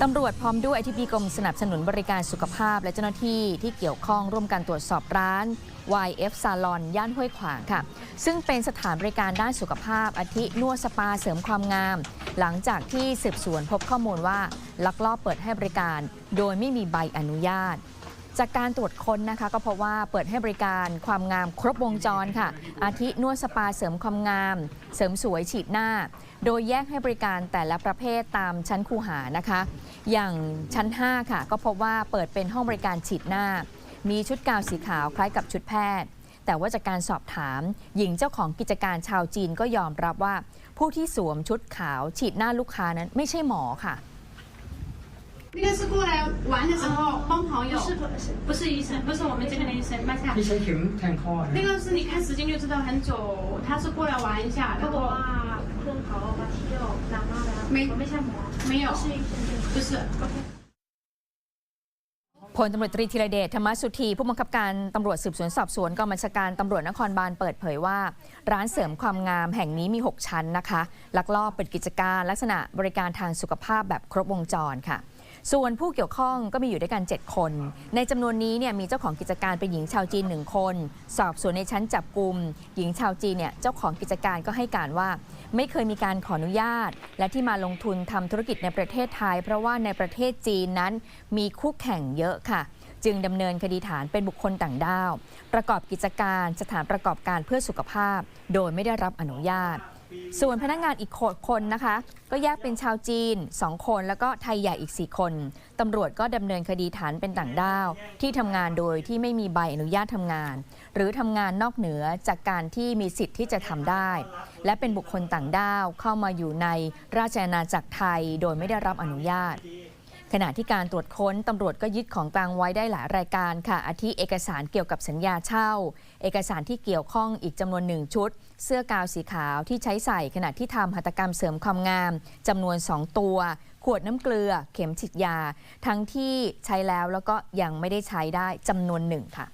ตำรวจพร้อมด้วยอธิบดีกรมสนับสนุนบริการสุขภาพ และเจ้าหน้าที่ที่เกี่ยวข้องร่วมกันตรวจสอบร้าน YF Salon ย่านห้วยขวางค่ะ ซึ่งเป็นสถานบริการด้านสุขภาพอาทินวดสปาเสริมความงาม หลังจากที่สืบสวนพบข้อมูลว่า ลักลอบเปิดให้บริการ โดยไม่มีใบอนุญาต จากการตรวจค้นนะคะ ก็พบว่าเปิดให้บริการความงามครบวงจรค่ะ อาทินวดสปาเสริมความงาม เสริมสวยฉีดหน้า โดยแยกให้บริการแต่ละประเภทตามชั้นคูหานะคะ อย่างชั้น 5 ค่ะ ก็พบว่าเปิดเป็นห้องบริการฉีดหน้า มีชุดกาวสีขาวคล้ายกับชุดแพทย์ แต่ว่าจากการสอบถาม หญิงเจ้าของกิจการชาวจีนก็ยอมรับว่า ผู้ที่สวมชุดขาวฉีดหน้าลูกค้านั้นไม่ใช่หมอค่ะ 那个是过来玩的时候帮朋友，不是不是不是医生，不是我们这边的医生，慢下 ที่。ใช้เข็มแทงคอนะ 那个是你看时间就知道很久，他是过来玩一下， เขา 然 บอก 后 ว่าเพื่อนเขามาเที่ยวดราม่าแล้ว ไม่ เขาไม่ใช่หมอ 没有 ไม่ใช่คนเดียว 不是。 พลตำรวจตรีธีรเดชธรรมสุธีผู้บังคับการตำรวจสืบสวนสอบสวนกองบัญชาการตำรวจนครบาลเปิดเผยว่า ร้านเสริมความงามแห่งนี้มี 6 ชั้นนะคะ ลักลอบเปิดกิจการลักษณะบริการทางสุขภาพแบบครบวงจรค่ะ ส่วนผู้เกี่ยวข้องก็มีอยู่ด้วยกัน 7 คน ในจำนวนนี้เนี่ยมีเจ้าของกิจการเป็นหญิงชาวจีน 1 คน สอบสวนในชั้นจับกลุ่มหญิงชาวจีนเนี่ยเจ้าของกิจการก็ให้การว่า ไม่เคยมีการขออนุญาต และที่มาลงทุนทำธุรกิจในประเทศไทย เพราะว่าในประเทศจีนนั้นมีคู่แข่งเยอะค่ะ จึงดำเนินคดีฐานเป็นบุคคลต่างด้าว ประกอบกิจการสถานประกอบการเพื่อสุขภาพ โดยไม่ได้รับอนุญาต ส่วนพนักงานอีกคนนะคะ ก็แยกเป็นชาวจีน 2 คนแล้วก็ไทยใหญ่อีก 4 คนตำรวจก็ดำเนินคดีฐานเป็นต่างด้าว ที่ทำงานโดยที่ไม่มีใบอนุญาตทำงาน หรือทำงานนอกเหนือจากการที่มีสิทธิ์ที่จะทำได้ และเป็นบุคคลต่างด้าวเข้ามาอยู่ในราชอาณาจักรไทยโดยไม่ได้รับอนุญาต ขณะที่การตรวจค้นตำรวจก็ยึดของกลางไว้ได้หลายรายการค่ะ อาทิเอกสารเกี่ยวกับสัญญาเช่า เอกสารที่เกี่ยวข้องอีกจำนวนหนึ่งชุด เสื้อกาวสีขาวที่ใช้ใส่ขณะที่ทำหัตถกรรมเสริมความงามจำนวน 2 ตัว ขวดน้ำเกลือ เข็มฉีดยา ทั้งที่ใช้แล้วแล้วก็ยังไม่ได้ใช้ได้จำนวนหนึ่งค่ะ